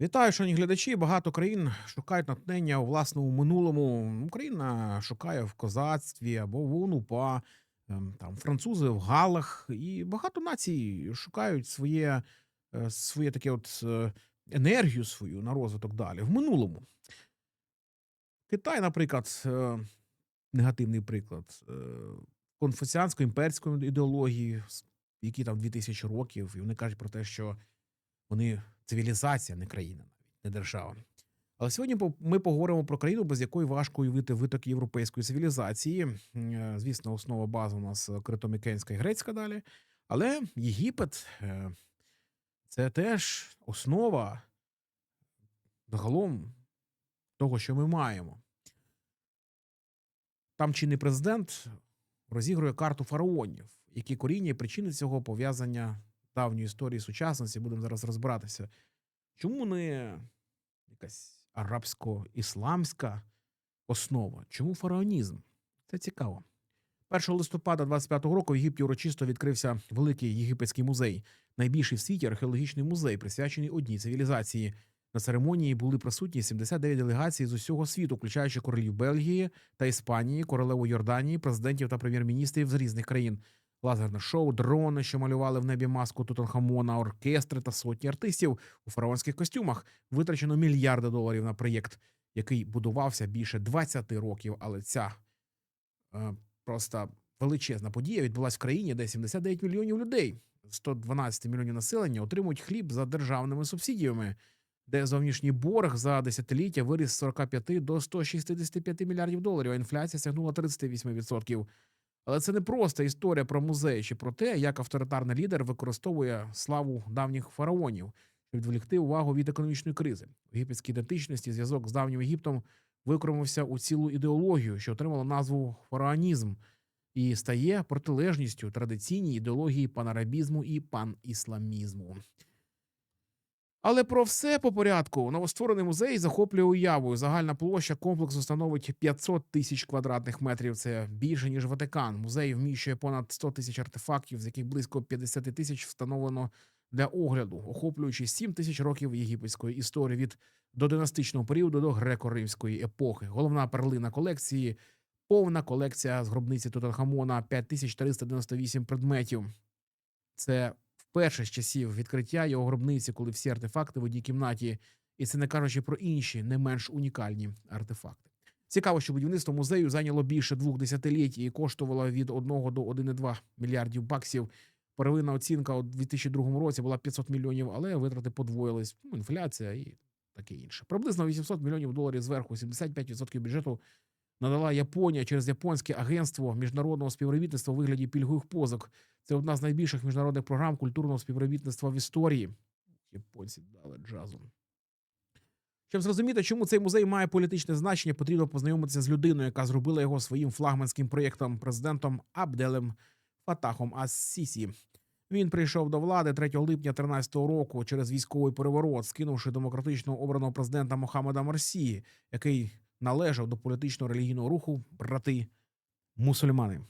Вітаю, шановні глядачі. Багато країн шукають натхнення у власному минулому. Україна шукає в козацтві або в УНУПА, ем, там французи в Галах, і багато націй шукають своє, е, своє таке от е, енергію свою на розвиток далі в минулому. Китай, наприклад, е, негативний приклад е, конфуціансько-імперської ідеології, які там 2000 років, і вони кажуть про те, що вони цивілізація, не країна, навіть не держава. Але сьогодні ми поговоримо про країну, без якої важко уявити виток європейської цивілізації. Е, Звісно, основа бази у нас критомікенська і грецька далі. Але Єгипет е, це теж основа загалом того, що ми маємо. Там чинний президент розігрує карту фараонів, які коріння і причини цього пов'язання давньої історії сучасності. Будемо зараз розбиратися. Чому не якась арабсько-ісламська основа? Чому фараонізм? Це цікаво. 1 листопада 25-го року в Єгипті урочисто відкрився великий єгипетський музей, найбільший в світі археологічний музей, присвячений одній цивілізації. На церемонії були присутні 79 делегацій з усього світу, включаючи королів Бельгії та Іспанії, королеву Йорданії, президентів та прем'єр-міністрів з різних країн. Лазерне шоу, дрони, що малювали в небі маску Тутанхамона, оркестри та сотні артистів у фараонських костюмах. Витрачено мільярди доларів на проєкт, який будувався більше 20 років. Але ця е, просто величезна подія відбулася в країні, де 79 мільйонів людей, 112 мільйонів населення отримують хліб за державними субсидіями, де зовнішній борг за десятиліття виріс з 45 до 165 мільярдів доларів, а інфляція сягнула 38%. Але це не просто історія про музей чи про те, як авторитарний лідер використовує славу давніх фараонів, щоб відволікти увагу від економічної кризи. У єгипетській ідентичності зв'язок з давнім Єгиптом викоримався у цілу ідеологію, що отримала назву фараонізм, і стає протилежністю традиційній ідеології панарабізму і панісламізму. Але про все по порядку. Новостворений музей захоплює уявою. Загальна площа комплексу становить 500 тисяч квадратних метрів. Це більше ніж Ватикан. Музей вміщує понад 100 тисяч артефактів, з яких близько 50 тисяч встановлено для огляду, охоплюючи 7 тисяч років єгипетської історії від додинастичного періоду до греко-римської епохи. Головна перлина колекції повна колекція з гробниці Тутанхамона 5398 предметів. Це вперше з часів відкриття його гробниці, коли всі артефакти в одній кімнаті, і це не кажучи про інші, не менш унікальні артефакти. Цікаво, що будівництво музею зайняло більше двох десятиліть і коштувало від 1 до 1,2 мільярдів баксів. Первинна оцінка у 2002 році була 500 мільйонів, але витрати подвоїлись. Ну, інфляція і таке інше. Приблизно 800 мільйонів доларів зверху, 75% бюджету надала Японія через японське агентство міжнародного співробітництва у вигляді пільгових позик. Це одна з найбільших міжнародних програм культурного співробітництва в історії. Японці дали джазу. Щоб зрозуміти, чому цей музей має політичне значення, потрібно познайомитися з людиною, яка зробила його своїм флагманським проєктом президентом Абделем Фатахом Ас-Сісі. Він прийшов до влади 3 липня 2013 року через військовий переворот, скинувши демократично обраного президента Мохаммеда Марсії, який належав до політичного релігійного руху брати мусульмани.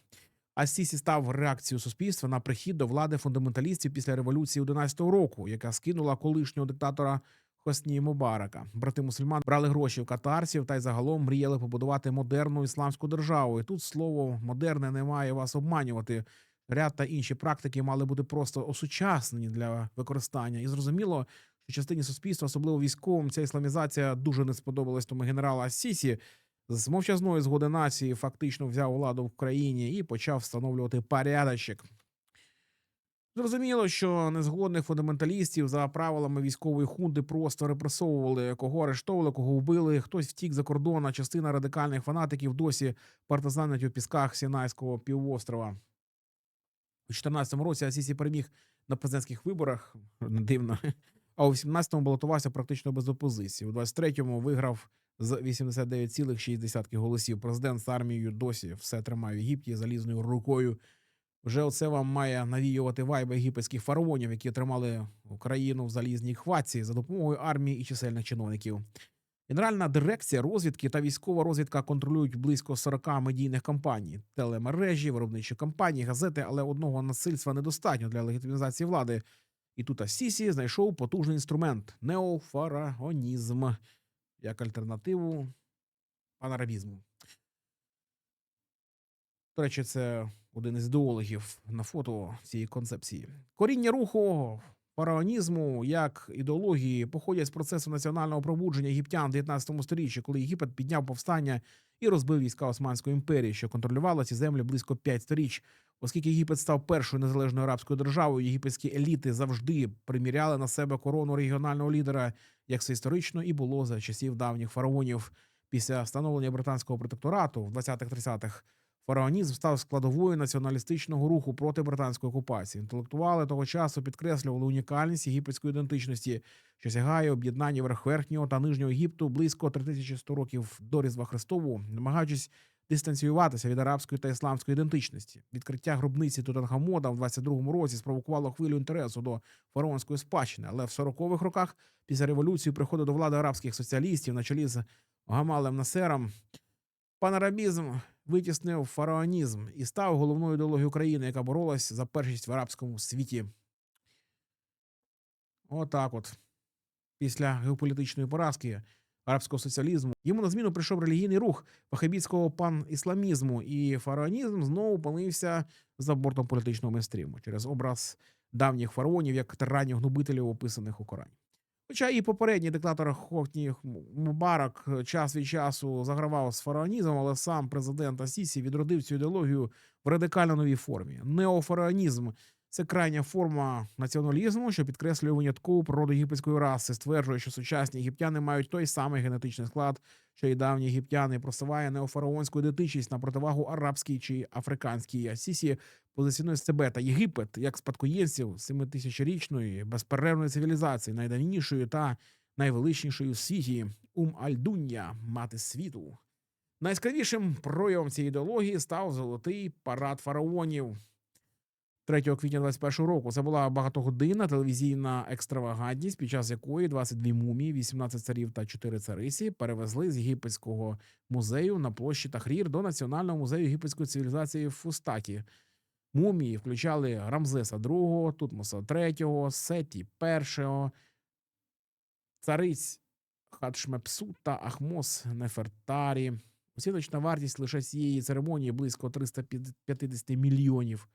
Ас-Сісі став реакцією суспільства на прихід до влади фундаменталістів після революції 11-го року, яка скинула колишнього диктатора Хосні Мубарака. Брати мусульман брали гроші в катарців та й загалом мріяли побудувати модерну ісламську державу. І тут слово модерне не має вас обманювати. Ряд та інші практики мали бути просто осучаснені для використання. І зрозуміло, що частині суспільства, особливо військовим, ця ісламізація дуже не сподобалась тому генерала Ас-Сісі. З мовчазної згоди нації фактично взяв владу в країні і почав встановлювати порядочок. Зрозуміло, що незгодних фундаменталістів за правилами військової хунти просто репресовували, кого арештовували, кого вбили. Хтось втік за кордон, а частина радикальних фанатиків досі партизанять у пісках Сінайського півострова. У 2014 році Асісі переміг на президентських виборах, дивно. А у 18-му балотувався практично без опозиції. У 23-му виграв з 89,6 голосів. Президент з армією досі все тримає в Єгипті залізною рукою. Вже оце вам має навіювати вайби єгипетських фараонів, які тримали Україну в залізній хватці за допомогою армії і чисельних чиновників. Генеральна дирекція розвідки та військова розвідка контролюють близько 40 медійних компаній, телемережі, виробничі компанії, газети, але одного насильства недостатньо для легітимізації влади. І тут Асісі знайшов потужний інструмент неофараонізм як альтернативу панарабізму. До речі, це один із ідеологів на фото цієї концепції. Коріння руху фараонізму як ідеології походять з процесу національного пробудження єгиптян в 19 сторіччі, коли Єгипет підняв повстання і розбив війська Османської імперії, що контролювала ці землі близько 5 сторіч. Оскільки Єгипет став першою незалежною арабською державою, єгипетські еліти завжди приміряли на себе корону регіонального лідера, як це історично і було за часів давніх фараонів. Після встановлення британського протекторату в 20-30-х фараонізм став складовою націоналістичного руху проти британської окупації. Інтелектуали того часу підкреслювали унікальність єгипетської ідентичності, що сягає об'єднання верхнього та нижнього Єгипту близько 3100 років до Різдва Христову, намагаючись дистанціюватися від арабської та ісламської ідентичності. Відкриття гробниці Тутанхамона в 22-му році спровокувало хвилю інтересу до фараонської спадщини, але в 40-х роках, після революції, приходу до влади арабських соціалістів на чолі з Гамалем Насером, панарабізм витіснив фараонізм і став головною ідеологією країни, яка боролась за першість в арабському світі. Отак от. Після геополітичної поразки арабського соціалізму йому на зміну прийшов релігійний рух вахабітського панісламізму, і фараонізм знову опинився за бортом політичного мейнстріму через образ давніх фараонів як тиранів гнобителів, описаних у Корані. Хоча і попередній диктатор Хохні Мубарак час від часу загравав з фараонізмом, але сам президент Асісі відродив цю ідеологію в радикально новій формі. Неофараонізм це крайня форма націоналізму, що підкреслює виняткову природу єгипетської раси, стверджує, що сучасні єгиптяни мають той самий генетичний склад, що й давні єгиптяни, і просуває неофараонську ідентичність на противагу арабській чи африканській. Асісі позиціонує себе та Єгипет як спадкоємців семитисячорічної безперервної цивілізації, найдавнішої та найвеличнішої у світі Ум Аль-Дунья, мати світу. Найскравішим проявом цієї ідеології став золотий парад фараонів. 3 квітня 21 року це була багатогодинна телевізійна екстравагантність, під час якої 22 мумії, 18 царів та 4 царисі перевезли з єгипетського музею на площі Тахрір до Національного музею єгипетської цивілізації в Фустаті. Мумії включали Рамзеса II, Тутмоса III, Сеті I, цариць Хадшмепсу та Ахмос Нефертарі. Оціночна вартість лише цієї церемонії близько 350 мільйонів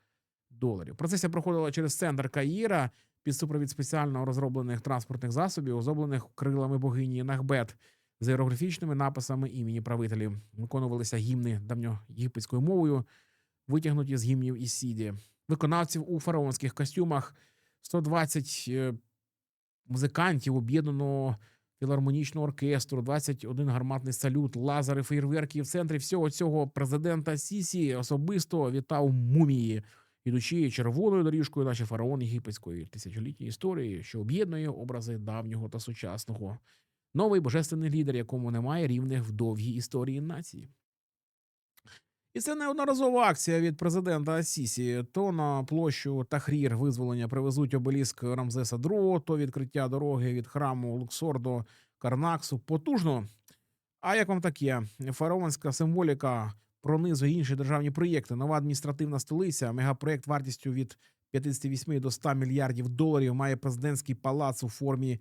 доларів. Процесія проходила через центр Каїра під супровід спеціально розроблених транспортних засобів, озоблених крилами богині Нахбет з іерогліфічними написами імені правителів. Виконувалися гімни давньоєгипетською мовою, витягнуті з гімнів Ісіді. Виконавців у фараонських костюмах 120 е, музикантів об'єднаного філармонічного оркестру, 21 гарматний салют, лазери, фейерверки. І в центрі всього цього президента Сісі особисто вітав мумії, ідучи червоною доріжкою, наче фараон єгипетської тисячолітньої історії, що об'єднує образи давнього та сучасного. Новий божественний лідер, якому немає рівних в довгій історії нації. І це неодноразова акція від президента Асісі. То на площу Тахрір визволення привезуть обеліск Рамзеса II, то відкриття дороги від храму Луксор до Карнаксу. Потужно. А як вам таке? Фараонська символіка пронизує інші державні проєкти. Нова адміністративна столиця, мегапроєкт вартістю від 58 до 100 мільярдів доларів має президентський палац у формі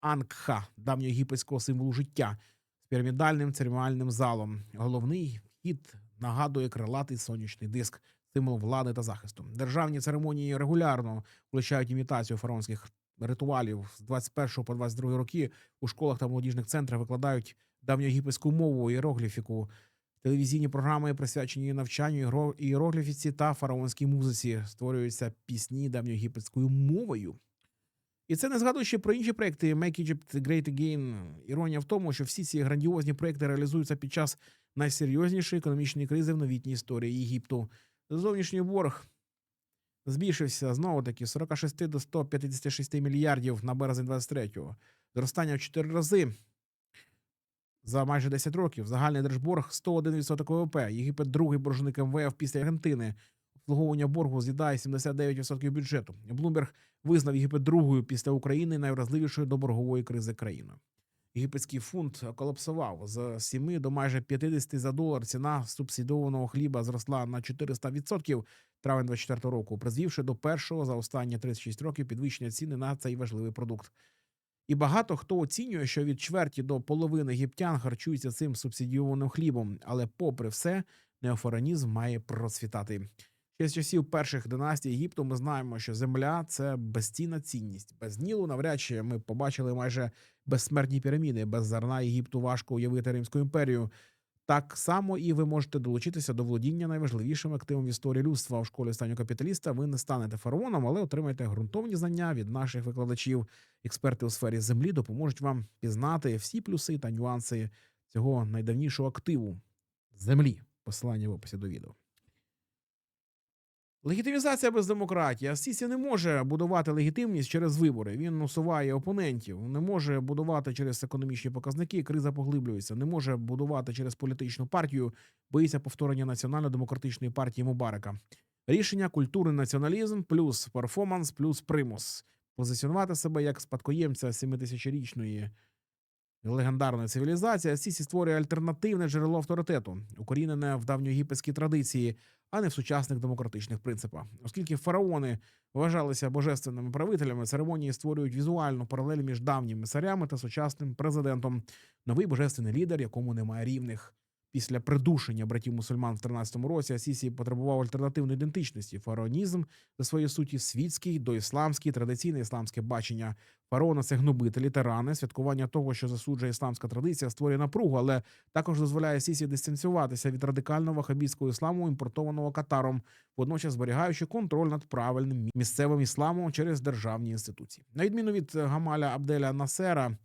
Ангха, давньоєгипетського символу життя з пірамідальним церемоніальним залом. Головний вхід нагадує крилатий сонячний диск, символ влади та захисту. Державні церемонії регулярно включають імітацію фараонських ритуалів з 21 по 22 роки. У школах та молодіжних центрах викладають давньоєгипетську мову, іерогліфіку. Телевізійні програми присвячені навчанню іерогліфіці та фараонській музиці. Створюються пісні давньоєгипетською мовою. І це не згадуючи про інші проекти Make Egypt Great Again. Іронія в тому, що всі ці грандіозні проекти реалізуються під час найсерйознішої економічної кризи в новітній історії Єгипту. Зовнішній борг збільшився знову таки з 46 до 156 мільярдів на березень 23-го. Зростання в 4 рази за майже 10 років. Загальний держборг 101% ВВП. Єгипет другий боржник МВФ після Аргентини. Обслуговування боргу з'їдає 79% бюджету. Блумберг визнав Єгипет другою після України найвразливішою до боргової кризи країною. Єгипетський фунт колапсував з 7 до майже 50 за долар. Ціна субсидованого хліба зросла на 400%. травень 24 року, призвівши до першого за останні 36 років підвищення ціни на цей важливий продукт. І багато хто оцінює, що від чверті до половини гіптян харчуються цим субсидіованим хлібом, але, попри все, неофоранізм має процвітати. Ще з часів перших династій Єгипту ми знаємо, що земля це безцінна цінність. Без Нілу навряд чи ми побачили майже безсмертні піраміди. Без зерна Єгипту важко уявити Римську імперію. Так само і ви можете долучитися до володіння найважливішим активом в історії людства в школі останнього капіталіста. Ви не станете фараоном, але отримаєте ґрунтовні знання від наших викладачів. Експерти у сфері землі допоможуть вам пізнати всі плюси та нюанси цього найдавнішого активу землі. Посилання в описі до відео. Легітимізація без демократії. Сісі не може будувати легітимність через вибори. Він усуває опонентів, не може будувати через економічні показники. Криза поглиблюється, не може будувати через політичну партію. Боїться повторення національно-демократичної партії Мубарака. Рішення культурний націоналізм плюс перформанс плюс примус. Позиціонувати себе як спадкоємця 7000-річної легендарної цивілізація Сісі створює альтернативне джерело авторитету, укорінене в давньоєгипетській традиції, а не в сучасних демократичних принципах. Оскільки фараони вважалися божественними правителями, церемонії створюють візуальну паралель між давніми царями та сучасним президентом. Новий божественний лідер, якому немає рівних. Після придушення братів мусульман в 13-му році Асісі потребував альтернативної ідентичності. Фараонізм за своєю суті світський, доісламський, традиційне ісламське бачення. Фараона це гнобителі, тирани. Святкування того, що засуджує ісламська традиція, створює напругу, але також дозволяє Сісі дистанціюватися від радикального вахабітського ісламу, імпортованого Катаром, водночас зберігаючи контроль над правильним місцевим ісламом через державні інституції. На відміну від Гамаля Абделя Насера,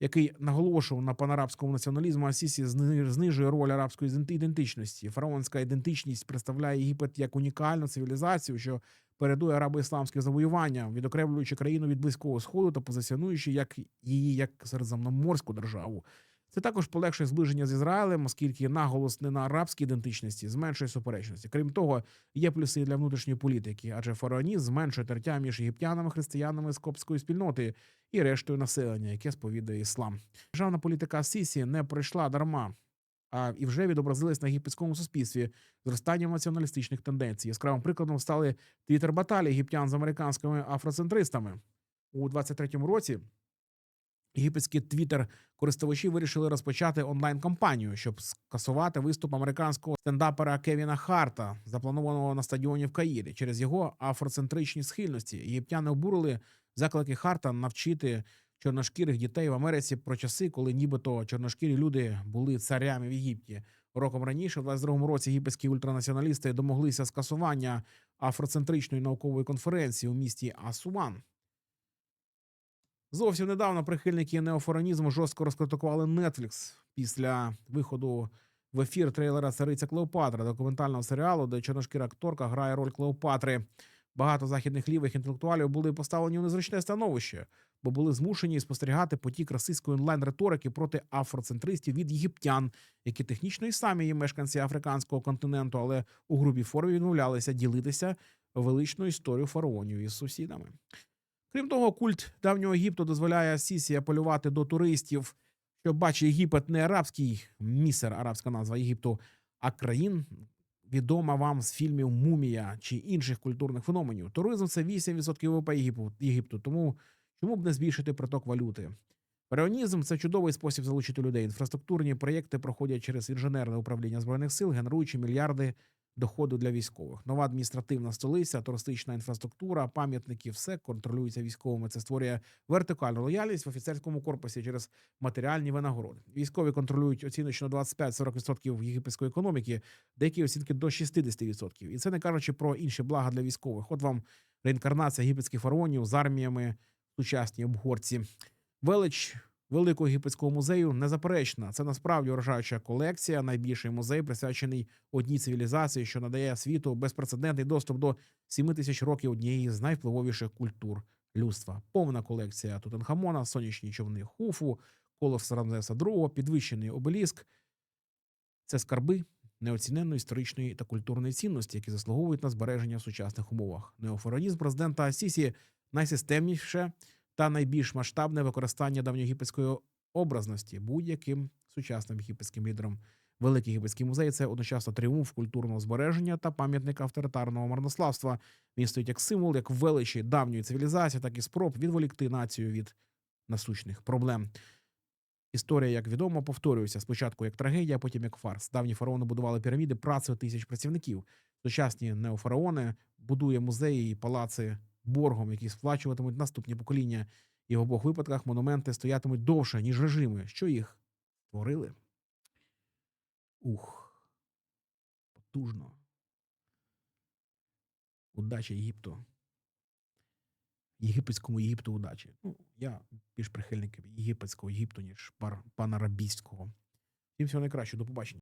який наголошував на панарабському націоналізму, Асісі зни- знижує роль арабської ідентичності. Фараонська ідентичність представляє Єгипет як унікальну цивілізацію, що передує арабо-ісламське завоювання, відокремлюючи країну від близького сходу та позиціонуючи як її як середземноморську державу. Це також полегшує зближення з Ізраїлем, оскільки наголос не на арабській ідентичності зменшує суперечності. Крім того, є плюси для внутрішньої політики, адже фараонізм зменшує тертя між єгиптянами, християнами з коптської спільноти і рештою населення, яке сповідує іслам. Державна політика Сісі не пройшла дарма. А і вже відобразилась на єгипетському суспільстві зростанням націоналістичних тенденцій. Яскравим прикладом стали твіттер баталії єгиптян з американськими афроцентристами у 23-му році. Єгипетські твіттер користувачі вирішили розпочати онлайн кампанію, щоб скасувати виступ американського стендапера Кевіна Харта, запланованого на стадіоні в Каїрі. Через його афроцентричні схильності єгиптяни обурили заклики Харта навчити чорношкірих дітей в Америці про часи, коли нібито чорношкірі люди були царями в Єгипті. Роком раніше, в 22-му році, єгипетські ультранаціоналісти домоглися скасування афроцентричної наукової конференції у місті Асуан. Зовсім недавно прихильники неофоранізму жорстко розкритикували Netflix після виходу в ефір трейлера Цариця Клеопатра, документального серіалу, де чорношкіра акторка грає роль Клеопатри. Багато західних лівих інтелектуалів були поставлені у незручне становище, бо були змушені спостерігати потік расистської онлайн-риторики проти афроцентристів від єгиптян, які технічно і самі є мешканці африканського континенту, але у грубій формі відмовлялися ділитися величною історією фараонів із сусідами. Крім того, культ давнього Єгипту дозволяє Сісі апелювати до туристів, що бачить Єгипет не арабський місер, арабська назва Єгипту, а країн, відома вам з фільмів Мумія чи інших культурних феноменів. Туризм це 8% ВВП Єгипту, тому чому б не збільшити приток валюти? Переонізм це чудовий спосіб залучити людей. Інфраструктурні проєкти проходять через інженерне управління збройних сил, генеруючи мільярди доходу для військових. Нова адміністративна столиця, туристична інфраструктура, пам'ятники, все контролюється військовими. Це створює вертикальну лояльність в офіцерському корпусі через матеріальні винагороди. Військові контролюють оціночно 25-40% єгипетської економіки, деякі оцінки до 60%. І це не кажучи про інші блага для військових. От вам реінкарнація єгипетських фараонів з арміями, сучасні обгорці. Велич Великого єгипетського музею незаперечна. Це насправді вражаюча колекція. Найбільший музей присвячений одній цивілізації, що надає світу безпрецедентний доступ до 7 тисяч років однієї з найвпливовіших культур людства. Повна колекція Тутанхамона, сонячні човни Хуфу, колос Рамзеса II, підвищений обеліск. Це скарби неоціненної історичної та культурної цінності, які заслуговують на збереження в сучасних умовах. Неофоранізм президента Асісі найсистемніше та найбільш масштабне використання давньоєгипетської образності будь-яким сучасним єгипетським лідером. Великий Єгипетський музей це одночасно тріумф культурного збереження та пам'ятник авторитарного марнославства. Він стоїть як символ, як величі давньої цивілізації, так і спроб відволікти націю від насущних проблем. Історія, як відомо, повторюється спочатку як трагедія, потім як фарс. Давні фараони будували піраміди працею тисяч працівників. Сучасні неофараони будує музеї і палаци боргом, які сплачуватимуть наступні покоління. І в обох випадках монументи стоятимуть довше, ніж режими, що їх створили. Ух. Потужно. Удачі Єгипту. Єгипетському Єгипту удачі. Ну, я більш прихильник єгипетського Єгипту, ніж панарабійського. Всім всього найкращого, до побачення.